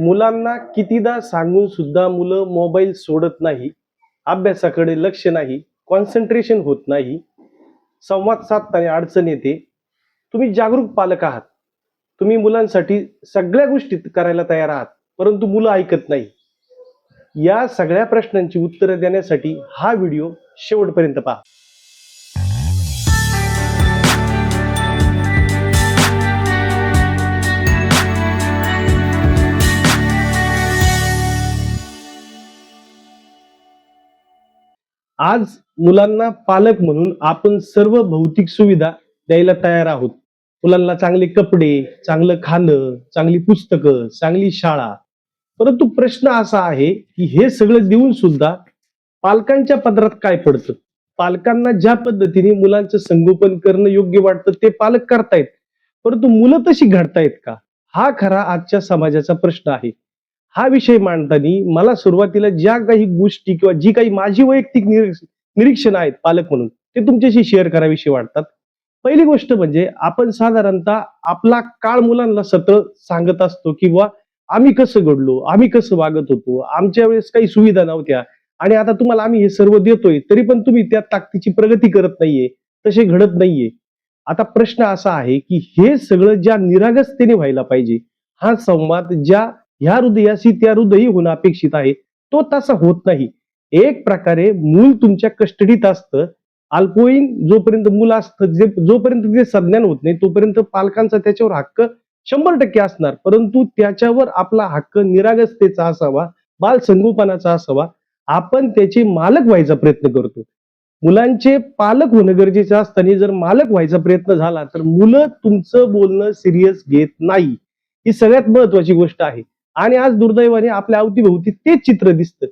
मुलांना कितीदा सांगून सुद्धा मुलं मोबाईल सोडत नाही अभ्यासाकडे लक्ष नाही कॉन्सन्ट्रेशन होत नाही संवाद साधताना अडचण येते. तुम्ही जागरूक पालक आहात. तुम्ही मुलांसाठी सगळ्या गोष्टी करायला तयार आहात परंतु मुलं ऐकत नाही. या सगळ्या प्रश्नांची उत्तरं देण्यासाठी हा व्हिडिओ शेवटपर्यंत पहा. आज मुलांना पालक म्हणून आपण सर्व भौतिक सुविधा द्यायला तयार आहोत. मुलांना चांगले कपडे चांगलं खाणं चांगली पुस्तकं चांगली शाळा. परंतु प्रश्न असा आहे की हे सगळं देऊन सुद्धा पालकांच्या पदरात काय पडतं? पालकांना ज्या पद्धतीने मुलांचं संगोपन करणं योग्य वाटतं ते पालक करतायत. परंतु मुलं तशी घडतायत का? हा खरा आजच्या समाजाचा प्रश्न आहे. हा विषय मांडताना मला सुरुवातीला ज्या काही गोष्टी किंवा जी काही माझी वैयक्तिक निरीक्षण आहेत पालक म्हणून ते तुमच्याशी शेअर कराविषयी वाटतात. पहिली गोष्ट म्हणजे आपण साधारणतः आपला काळ मुलांना सतत सांगत असतो किंवा आम्ही कसं घडलो आम्ही कसं वागत होतो आमच्या वेळेस काही सुविधा नव्हत्या आणि आता तुम्हाला आम्ही हे सर्व देतोय तरी पण तुम्ही त्या ताकदीची प्रगती करत नाहीये तसे घडत नाहीये. आता प्रश्न असा आहे की हे सगळं ज्या निरागसतेने व्हायला पाहिजे हा संवाद ज्या ह्या हृदयाशी त्या हृदयी होणं अपेक्षित आहे. तो तसा होत नाही. एक प्रकारे मूल तुमच्या कस्टडीत असतं. अल्पवयीन जोपर्यंत मूल असतं जे जोपर्यंत ते संज्ञान होत नाही तोपर्यंत पालकांचा त्याच्यावर हक्क शंभर टक्के असणार. परंतु त्याच्यावर आपला हक्क निरागसतेचा असावा बाल संगोपनाचा असावा आपण त्याचे मालक व्हायचा प्रयत्न करतो. मुलांचे पालक होणं गरजेचं असताना जर मालक व्हायचा प्रयत्न झाला तर मुलं तुमचं बोलणं सिरियस घेत नाही. ही सगळ्यात महत्वाची गोष्ट आहे. आणि आज दुर्दैवाने आपल्या अवतीभोवती तेच चित्र दिसतं.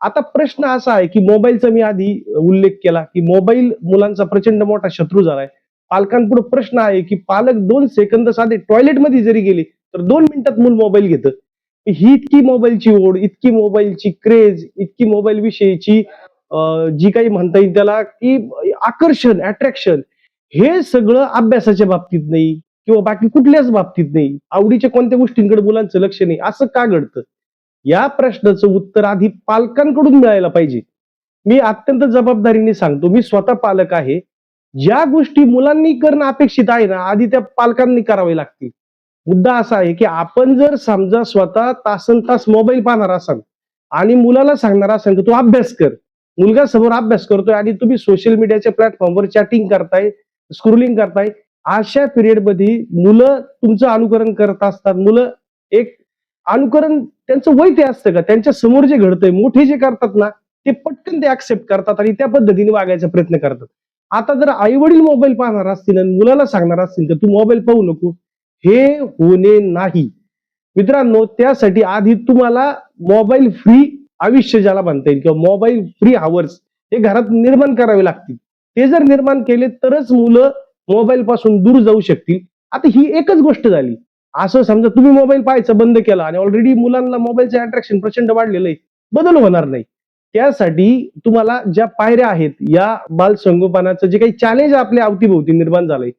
आता प्रश्न असा आहे की मोबाईलचा मी आधी उल्लेख केला की मोबाईल मुलांचा प्रचंड मोठा शत्रू झालाय. पालकांपुढे प्रश्न आहे की पालक दोन सेकंद साधे टॉयलेटमध्ये जरी गेले तर दोन मिनिटात मूल मोबाईल घेतं. ही इतकी मोबाईलची ओढ इतकी मोबाईलची क्रेज इतकी मोबाईल विषयीची जी काही म्हणता येईल त्याला की आकर्षण अट्रॅक्शन हे सगळं अभ्यासाच्या बाबतीत नाही. किंवा बाकी कुठल्याच बाबतीत नाही. आवडीच्या कोणत्या गोष्टींकडे मुलांचं लक्ष नाही. असं का घडतं? या प्रश्नाचं उत्तर आधी पालकांकडून मिळायला पाहिजे. मी अत्यंत जबाबदारीने सांगतो मी स्वतः पालक आहे. ज्या गोष्टी मुलांनी करणं अपेक्षित आहे ना आधी त्या पालकांनी करावे लागतील. मुद्दा असा आहे की आपण जर समजा स्वतः तासन तास मोबाईल पाहणार असाल आणि मुलाला सांगणार असाल की तू अभ्यास कर. मुलगा समोर अभ्यास करतोय आणि तुम्ही सोशल मीडियाच्या प्लॅटफॉर्मवर चॅटिंग करताय स्क्रोलिंग करताय अशा पिरियडमध्ये मुलं तुमचं अनुकरण करत असतात. मुलं एक अनुकरण त्यांचं वय ते असतं का? त्यांच्यासमोर जे घडतंय मोठे जे करतात ना ते पटकन ते ऍक्सेप्ट करतात आणि त्या पद्धतीने वागायचा प्रयत्न करतात. आता जर आई वडील मोबाईल पाहणार असतील आणि मुलाला सांगणार असतील तर तू मोबाईल पाहू नको. हे होणे नाही. मित्रांनो त्यासाठी आधी तुम्हाला मोबाईल फ्री आयुष्य ज्याला म्हणता येईल किंवा मोबाईल फ्री आवर्स हे घरात निर्माण करावे लागतील. ते जर निर्माण केले तरच मुलं मोबाईल पासून दूर जाऊ शकतील. आता ही एकच गोष्ट झाली. असं समजा तुम्ही मोबाईल पाहायचं बंद केला आणि ऑलरेडी मुलांना मोबाईलचं अट्रॅक्शन प्रचंड वाढलेलं आहे बदल होणार नाही. त्यासाठी तुम्हाला ज्या पायऱ्या आहेत या बाल संगोपनाचं जे काही चॅलेंज आपल्या अवतीभोवती निर्माण झालंय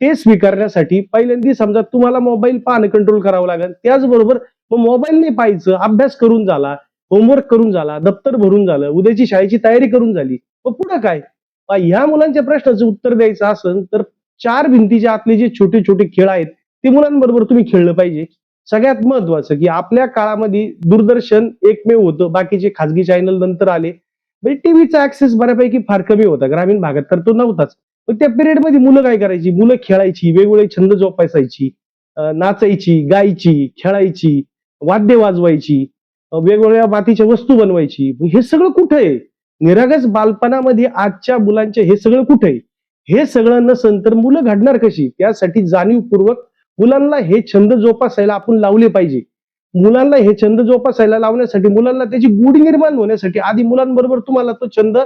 ते स्वीकारण्यासाठी पहिल्यांदा समजा तुम्हाला मोबाईल पाहणं कंट्रोल करावं लागेल. त्याचबरोबर मग मोबाईलने पाहायचं अभ्यास करून झाला होमवर्क करून झाला दप्तर भरून झालं उद्याची शाळेची तयारी करून झाली मग पुढं काय? ह्या मुलांच्या प्रश्नाचं उत्तर द्यायचं असेल तर चार भिंतीच्या आतले जे छोटे छोटे खेळ आहेत ते मुलांबरोबर तुम्ही खेळलं पाहिजे. सगळ्यात महत्वाचं की आपल्या काळामध्ये दूरदर्शन एकमेव होतं बाकीचे खाजगी चॅनल नंतर आले. म्हणजे टीव्हीचा ऍक्सेस बऱ्यापैकी फार कमी होता ग्रामीण भागात तर तो नव्हताच. पण त्या पिरियडमध्ये मुलं काय करायची? मुलं खेळायची वेगवेगळे छंद जोपासायची नाचायची गायची खेळायची वाद्य वाजवायची वेगवेगळ्या मातीच्या वस्तू बनवायची. हे सगळं कुठं? आहे निरागस बालपणामध्ये आजच्या मुलांचे हे सगळं कुठे? हे सगळं नसन तर मुलं घडणार कशी? त्यासाठी जाणीवपूर्वक मुलांना हे छंद जोपासायला आपण लावले पाहिजे. मुलांना हे छंद जोपासायला लावण्यासाठी मुलांना त्याची गोडी निर्माण होण्यासाठी आधी मुलांबरोबर तुम्हाला तो छंद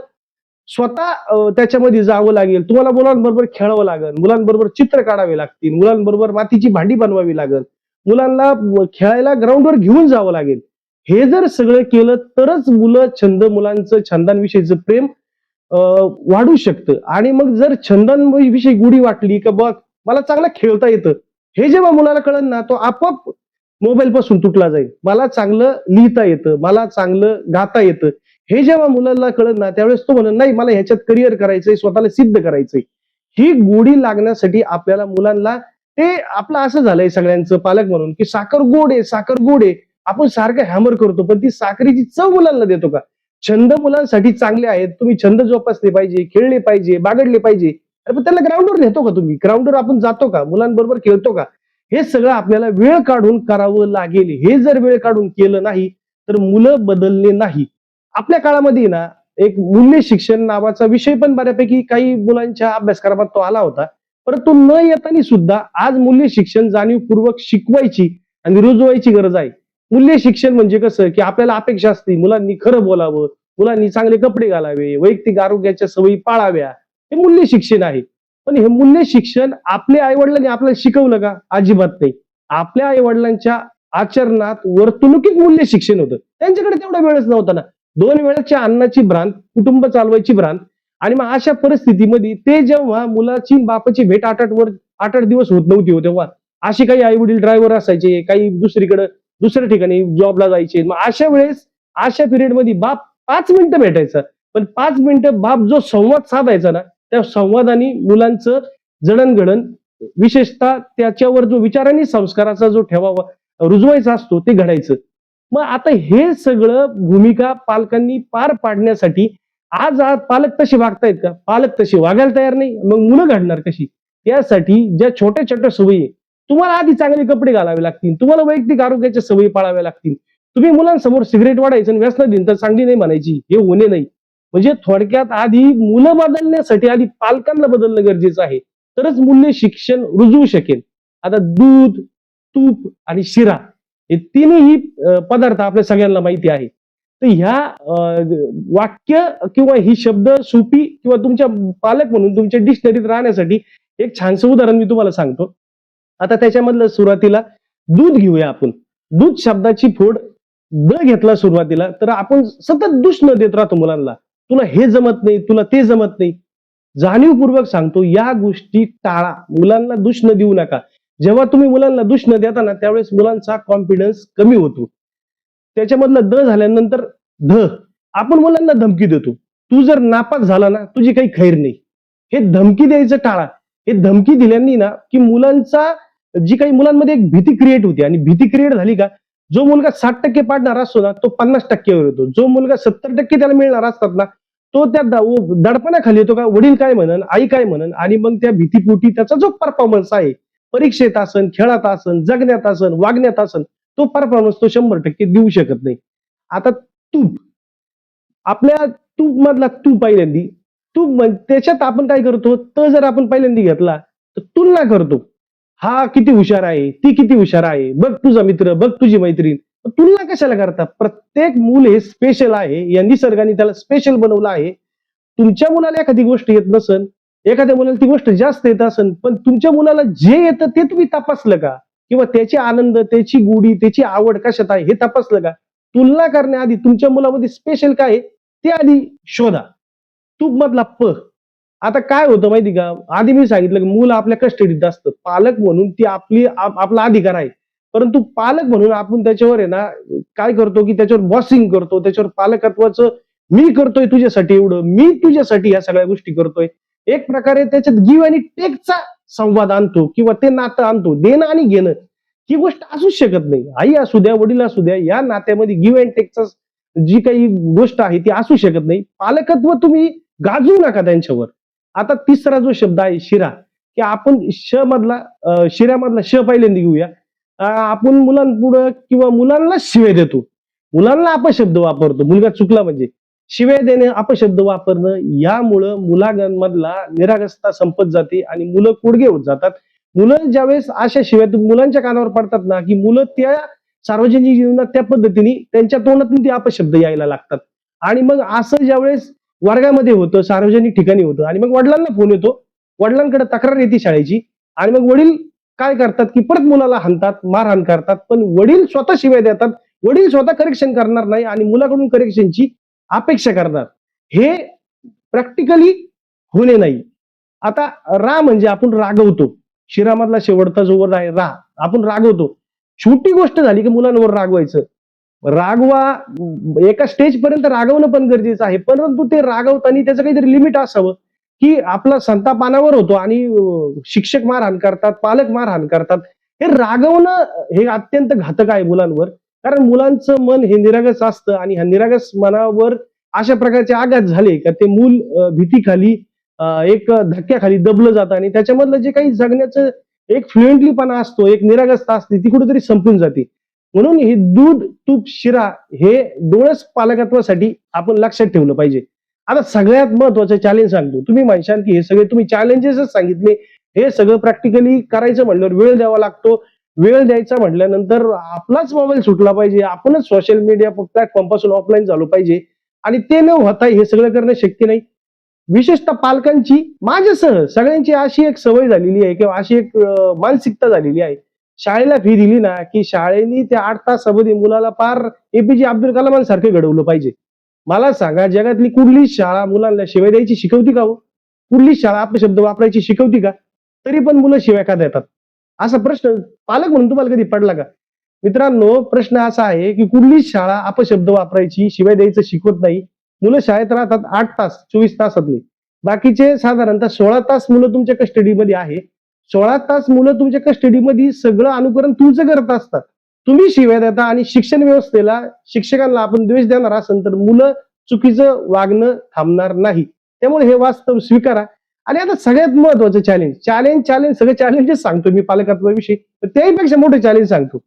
स्वतः त्याच्यामध्ये जावं लागेल. तुम्हाला मुलांबरोबर खेळावं लागेल. मुलांबरोबर चित्र काढावे लागतील. मुलांबरोबर मातीची भांडी बनवावी लागेल. मुलांना खेळायला ग्राउंडवर घेऊन जावं लागेल. हे जर सगळं केलं तरच मुलं छंद मुलांचं छंदांविषयीचं प्रेम वाढू शकतं. आणि मग जर छंदांविषयी गुढी वाटली का बघ मला चांगलं खेळता येतं. हे जेव्हा मुलाला कळेल ना तो आपोआप मोबाईल पासून तुटला जाईल. मला चांगलं लिहिता येतं मला चांगलं गाता येतं. हे जेव्हा मुलांना कळत ना त्यावेळेस तो म्हणत नाही मला ह्याच्यात करिअर करायचंय स्वतःला सिद्ध करायचंय. ही गोडी लागण्यासाठी आपल्याला मुलांना ते आपलं असं झालंय सगळ्यांचं पालक म्हणून की साखर गोड आहे साखर गोड आहे. आपण सारखं हॅमर करतो पण ती साखरेची चव मुलांना देतो का? छंद मुलांसाठी चांगले आहेत तुम्ही छंद जोपासले पाहिजे खेळले पाहिजे बागडले पाहिजे. अरे पण त्याला ग्राउंडवर नेतो का तुम्ही? ग्राउंडवर आपण जातो का? मुलांबरोबर खेळतो का? हे सगळं आपल्याला वेळ काढून करावं लागेल. हे जर वेळ काढून केलं नाही तर मुलं बदलले नाही. आपल्या काळामध्ये ना एक मूल्य शिक्षण नावाचा विषय पण बऱ्यापैकी काही मुलांच्या अभ्यासक्रमात तो आला होता. परंतु न येताना सुद्धा आज मूल्य शिक्षण जाणीवपूर्वक शिकवायची आणि रुजवायची गरज आहे. मूल्य शिक्षण म्हणजे कसं? की आपल्याला अपेक्षा असते मुलांनी खरं बोलावं मुलांनी चांगले कपडे घालावे वैयक्तिक आरोग्याच्या सवयी पाळाव्या. हे मूल्य शिक्षण आहे. पण हे मूल्य शिक्षण आपल्या आईवडिलांनी आपल्याला शिकवलं का? अजिबात नाही. आपल्या आईवडिलांच्या आचरणात वर्तणुकीत मूल्य शिक्षण होतं. त्यांच्याकडे तेवढा वेळच नव्हता ना. दोन वेळाच्या अन्नाची भ्रांत कुटुंब चालवायची भ्रांत आणि मग अशा परिस्थितीमध्ये ते जेव्हा मुलाची बापाची भेट आठ आठ वर आठ आठ दिवस होत नव्हती हो तेव्हा अशी काही आई वडील ड्रायव्हर असायचे काही दुसरीकडे दुसऱ्या ठिकाणी जॉबला जायचे. मग अशा वेळेस अशा पिरियडमध्ये बाप पाच मिनिटं भेटायचा. पण पाच मिनिटं बाप जो संवाद साधायचा ना त्या संवादाने मुलांचं जडणघडण विशेषतः त्याच्यावर जो विचारांनी संस्काराचा जो ठेवावा रुजवायचा असतो ते घडायचं. मग आता हे सगळं भूमिका पालकांनी पार पाडण्यासाठी आज आज पालक तसे वागतायत का? पालक तसे वागायला तयार नाही. मग मुलं घडणार कशी? यासाठी ज्या छोट्या छोट्या सवयी आहे, तुम्हाला आधी चांगले कपडे घालावे लागतील. तुम्हाला वैयक्तिक आरोग्याच्या सवयी पाळाव्या लागतील. तुम्ही मुलांसमोर सिगरेट वाढायचं व्यसन दिन तर चांगली नाही म्हणायची. हे होणे नाही. म्हणजे थोडक्यात आधी मुलं बदलण्यासाठी आधी पालकांना बदलणं गरजेचं आहे. तरच मूल्य शिक्षण रुजवू शकेल. आता दूध तूप आणि शिरा हे तिन्ही पदार्थ आपल्या सगळ्यांना माहिती आहे. तर ह्या वाक्य किंवा ही शब्द सोपी किंवा तुमच्या पालक म्हणून तुमच्या डिक्शनरीत राहण्यासाठी एक छानसं उदाहरण मी तुम्हाला सांगतो. आता त्याच्यामधलं सुरुवातीला दूध घेऊया आपण. दूध शब्दाची फोड द घेतला सुरुवातीला तर आपण सतत दुष न देत राहतो मुलांना. तुला हे जमत नाही तुला ते जमत नाही. जाणीवपूर्वक सांगतो या गोष्टी टाळा. मुलांना दुष न देऊ नका. जेव्हा तुम्ही मुलांना दुष न देता ना त्यावेळेस मुलांचा कॉन्फिडन्स कमी होतो. त्याच्यामधलं द झाल्यानंतर ध. आपण मुलांना धमकी देतो. तू जर नापास झाला ना तुझी काही खैर नाही. हे धमकी द्यायचं टाळा. हे धमकी दिल्याने ना की मुलांचा जी काही मुलांमध्ये एक भीती क्रिएट होती आणि भीती क्रिएट झाली का जो मुलगा साठ टक्के पाडणार असतो ना तो पन्नास टक्केवर येतो. जो मुलगा सत्तर टक्के त्याला मिळणार असतात ना तो त्या दडपणाखाली येतो का वडील काय म्हणन आई काय म्हणन आणि मग त्या भीतीपोटी त्याचा जो परफॉर्मन्स आहे परीक्षेत असन खेळात असन जगण्यात असन वागण्यात असन तो परफॉर्मन्स तो शंभर टक्के देऊ शकत नाही. आता तूप. आपल्या तूप मधला तू पहिल्यांदी. तूप त्याच्यात आपण काय करतो तर जर आपण पहिल्यांदी घेतला तर तुलना करतो. हा किती हुशार आहे ती किती हुशार आहे बघ तुझा मित्र बघ तुझी मैत्रीण. तुलना कशाला करता? प्रत्येक मूल हे स्पेशल आहे या निसर्गाने त्याला स्पेशल बनवलं आहे. तुमच्या मुलाला एखादी गोष्ट येत नसन एखाद्या मुलाला ती गोष्ट जास्त येत असन पण तुमच्या मुलाला जे येतं ते तुम्ही तपासलं का? किंवा त्याचे आनंद त्याची गोडी त्याची आवड कशात आहे हे तपासलं का? तुलना करण्याआधी तुमच्या मुलामध्ये स्पेशल काय आहे ते आधी शोधा. तूप मधला प आता काय होतं माहिती का? आधी मी सांगितलं की मूल आपल्या कस्टडीत असतं. पालक म्हणून ती आपली आपला अधिकार आहे. परंतु पालक म्हणून आपण त्याच्यावर आहे ना काय करतो की त्याच्यावर बॉसिंग करतो त्याच्यावर पालकत्वाचं मी करतोय तुझ्यासाठी एवढं मी तुझ्यासाठी या सगळ्या गोष्टी करतोय. एक प्रकारे त्याच्यात गिव आणि टेकचा संवाद आणतो किंवा ते नातं आणतो देणं आणि घेणं. ही गोष्ट असूच शकत नाही. आई असू द्या वडील असू द्या या नात्यामध्ये गिव्ह अँड टेकचा जी काही गोष्ट आहे ती असू शकत नाही. पालकत्व तुम्ही गाजवू नका त्यांच्यावर. आता तिसरा जो शब्द आहे शिरा की आपण श मधला शिऱ्यामधला श पहिल्यांदा घेऊया. आपण मुलांपुढं किंवा मुलांना शिवे देतो. मुलांना अपशब्द वापरतो. मुलगा चुकला म्हणजे. शिवे देणे अपशब्द वापरणं यामुळं मुलांमधला निरागसता संपत जाते आणि मुलं कुडगे होत जातात. मुलं ज्यावेळेस अशा शिव्या मुलांच्या कानावर पडतात ना की मुलं त्या सार्वजनिक जीवनात त्या पद्धतीने त्यांच्या तोंडातून ते अपशब्द यायला लागतात. आणि मग असं ज्यावेळेस वर्गामध्ये होतं सार्वजनिक ठिकाणी होतं आणि मग वडिलांना फोन येतो. वडिलांकडे तक्रार येते शाळेची आणि मग वडील काय करतात की परत मुलाला हाणतात मारहाण करतात पण वडील स्वतः शिवाय देतात. वडील स्वतः करेक्शन करणार नाही आणि मुलाकडून करेक्शनची अपेक्षा करतात. हे प्रॅक्टिकली होणे नाही. आता रा म्हणजे आपण रागवतो. शिरामधला शेवटचा जो वर आहे रा. आपण रागवतो. छोटी गोष्ट झाली की मुलांवर रागवायचं. रागवा एका स्टेज पर्यंत रागवणं पण गरजेचं आहे. परंतु ते रागवताना त्याचं काहीतरी लिमिट असावं. की आपला संतापानावर होतो आणि शिक्षक मारहाण करतात पालक मारहाण करतात. हे रागवणं हे अत्यंत घातक आहे मुलांवर. कारण मुलांचं मन हे निरागस असतं आणि ह्या निरागस मनावर अशा प्रकारचे आघात झाले का ते मूल भीतीखाली एक धक्क्याखाली दबलं जातं आणि त्याच्यामधलं जे काही जगण्याचं एक फ्लुएंटलीपणा असतो एक निरागसता असते ती कुठेतरी संपून जाते. म्हणून हे दूध तूप शिरा हे डोळस पालकत्वासाठी आपण लक्षात ठेवलं पाहिजे. आता सगळ्यात महत्वाचं चॅलेंज सांगतो. तुम्ही म्हणशाल की हे सगळे तुम्ही चॅलेंजेसच सांगितले. हे सगळं प्रॅक्टिकली करायचं म्हणल्यावर वेळ द्यावा लागतो. वेळ द्यायचा म्हटल्यानंतर आपलाच मोबाईल सुटला पाहिजे. आपणच सोशल मीडिया प्लॅटफॉर्मपासून ऑफलाईन झालो पाहिजे. आणि ते न होता हे सगळं करणं शक्य नाही. विशेषतः पालकांची माझ्यासह सगळ्यांची अशी एक सवय झालेली आहे किंवा अशी एक मानसिकता झालेली आहे. शाळेला फी दिली ना की शाळेनी त्या आठ तासामध्ये मुलाला पार एपीजे अब्दुल कलामांसारखं घडवलं पाहिजे. मला सांगा जगातली कुठली शाळा मुलांना शिवाय द्यायची शिकवती का हो? कुठली शाळा आपले शब्द वापरायची शिकवती का? तरी पण मुलं शिवाय का देतात? असा प्रश्न पालक म्हणून तुम्हाला कधी पडला का? मित्रांनो प्रश्न असा आहे की कुठलीच शाळा अपशब्द वापरायची शिवाय द्यायचं शिकवत नाही. मुलं शाळेत राहतात आठ तास चोवीस तासातले. बाकीचे साधारणतः सोळा तास मुलं तुमच्या कस्टडीमध्ये आहे. सोळा तास मुलं तुमच्या कस्टडीमध्ये सगळं अनुकरण तुमचं करत असतात. तुम्ही शिव्या देता आणि शिक्षण व्यवस्थेला शिक्षकांना आपण द्वेष देणार असेल तर मुलं चुकीचं वागणं थांबणार नाही. त्यामुळे हे वास्तव स्वीकारा. आणि आता सगळ्यात महत्वाचं चॅलेंज चॅलेंज चॅलेंज सगळे चॅलेंजेस सांगतो मी पालकत्वाविषयी तर त्याहीपेक्षा मोठं चॅलेंज सांगतो.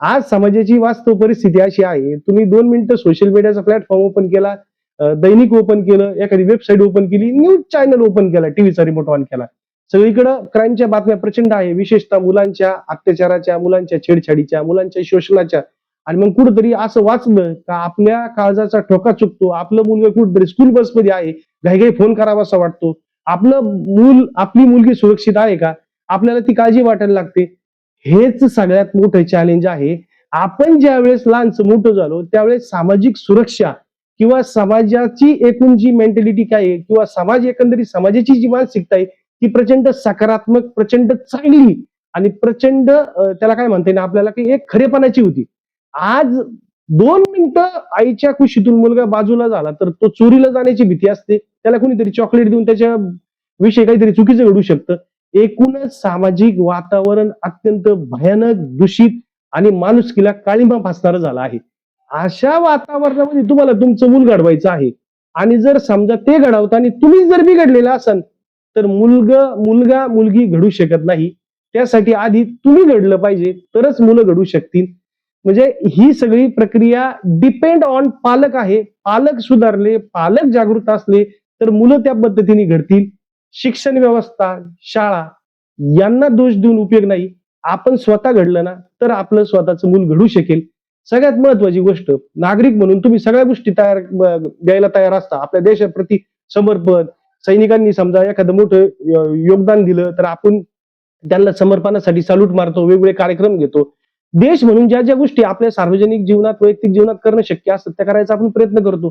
आज समाजाची वास्तव परिस्थिती अशी आहे तुम्ही दोन मिनिटं सोशल मीडियाचा प्लॅटफॉर्म ओपन केला दैनिक ओपन केलं एखादी वेबसाईट ओपन केली न्यूज चॅनल ओपन केला टीव्हीचा रिमोट ऑन केला. सगळीकडं क्राईमच्या बातम्या प्रचंड आहे. विशेषतः मुलांच्या अत्याचाराच्या मुलांच्या छेडछाडीच्या मुलांच्या शोषणाच्या. आणि मग कुठंतरी असं वाचलं का आपल्या काळजाचा ठोका चुकतो. आपलं मुलगा कुठंतरी स्कूल बसमध्ये आहे. घाईघाई फोन करावा असा वाटतो. आपलं मूल आपली मुलगी सुरक्षित आहे का? आपल्याला ती काळजी वाटायला लागते. हेच सगळ्यात मोठं चॅलेंज आहे. आपण ज्या वेळेस लहानचं मोठं झालो त्यावेळेस सामाजिक सुरक्षा किंवा समाजाची एकूण जी मेंटॅलिटी काय आहे किंवा समाज एकंदरीत समाजाची जी मानसिकता आहे ती प्रचंड सकारात्मक प्रचंड चांगली आणि प्रचंड त्याला काय म्हणता येईल? आपल्याला की एक खरेपणाची होती. आज दोन मिनिटं आईच्या कुशीतून मुलगा बाजूला झाला तर तो चोरीला जाण्याची भीती असते. त्याला कुणीतरी चॉकलेट देऊन त्याच्या विषयी काहीतरी चुकीचं घडू शकतं. एकूणच सामाजिक वातावरण अत्यंत भयानक दूषित आणि माणुसकीला काळीमा फासणारं झालं आहे. अशा वातावरणामध्ये तुम्हाला तुमचं मूल घडवायचं आहे. आणि जर समजा ते घडवताना तुम्ही जर बिघडलेला असाल तर मुलग मुलगा मुलगी घडू शकत नाही. त्यासाठी आधी तुम्ही घडलं पाहिजे तरच मुलं घडू शकतील. म्हणजे ही सगळी प्रक्रिया डिपेंड ऑन पालक आहे. पालक सुधारले पालक जागृत असले तर मुलं त्या पद्धतीने घडतील. शिक्षण व्यवस्था शाळा यांना दोष देऊन उपयोग नाही. आपण स्वतः घडलं ना तर आपलं स्वतःचं मूल घडू शकेल. सगळ्यात महत्वाची गोष्ट नागरिक म्हणून तुम्ही सगळ्या गोष्टी तयार द्यायला तयार असता. आपल्या देशाप्रती समर्पण सैनिकांनी समजा एखादं मोठं योगदान दिलं तर आपण त्यांना समर्पणासाठी सॅल्यूट मारतो वेगवेगळे कार्यक्रम घेतो. देश म्हणून ज्या ज्या गोष्टी आपल्या सार्वजनिक जीवनात वैयक्तिक जीवनात करणं शक्य असतं त्या करायचा आपण प्रयत्न करतो.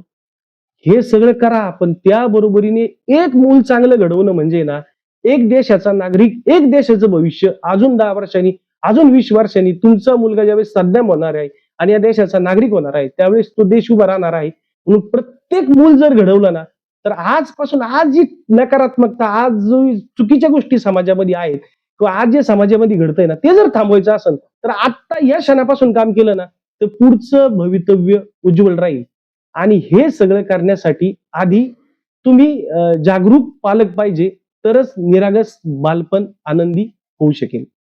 हे सगळं करा पण त्या बरोबरीने एक मूल चांगलं घडवणं म्हणजे ना एक देशाचा नागरिक एक देशाचं भविष्य अजून दहा वर्षांनी अजून वीस वर्षांनी तुमचा मुलगा ज्यावेळेस सध्या होणार आहे आणि या देशाचा नागरिक होणार आहे त्यावेळेस तो देश उभा राहणार आहे. म्हणून प्रत्येक मूल जर घडवलं ना तर आजपासून आज जी नकारात्मकता आज जो चुकीच्या गोष्टी समाजामध्ये आहेत किंवा आज जे समाजामध्ये घडतंय ना ते जर थांबवायचं असेल तर आता या क्षणापासून काम केलं ना तर पुढचं भवितव्य उज्ज्वल राहील. आणि हे सगळं करण्यासाठी आधी तुम्ही जागरूक पालक पाहिजे तरच निरागस बालपण आनंदी होऊ शकेल.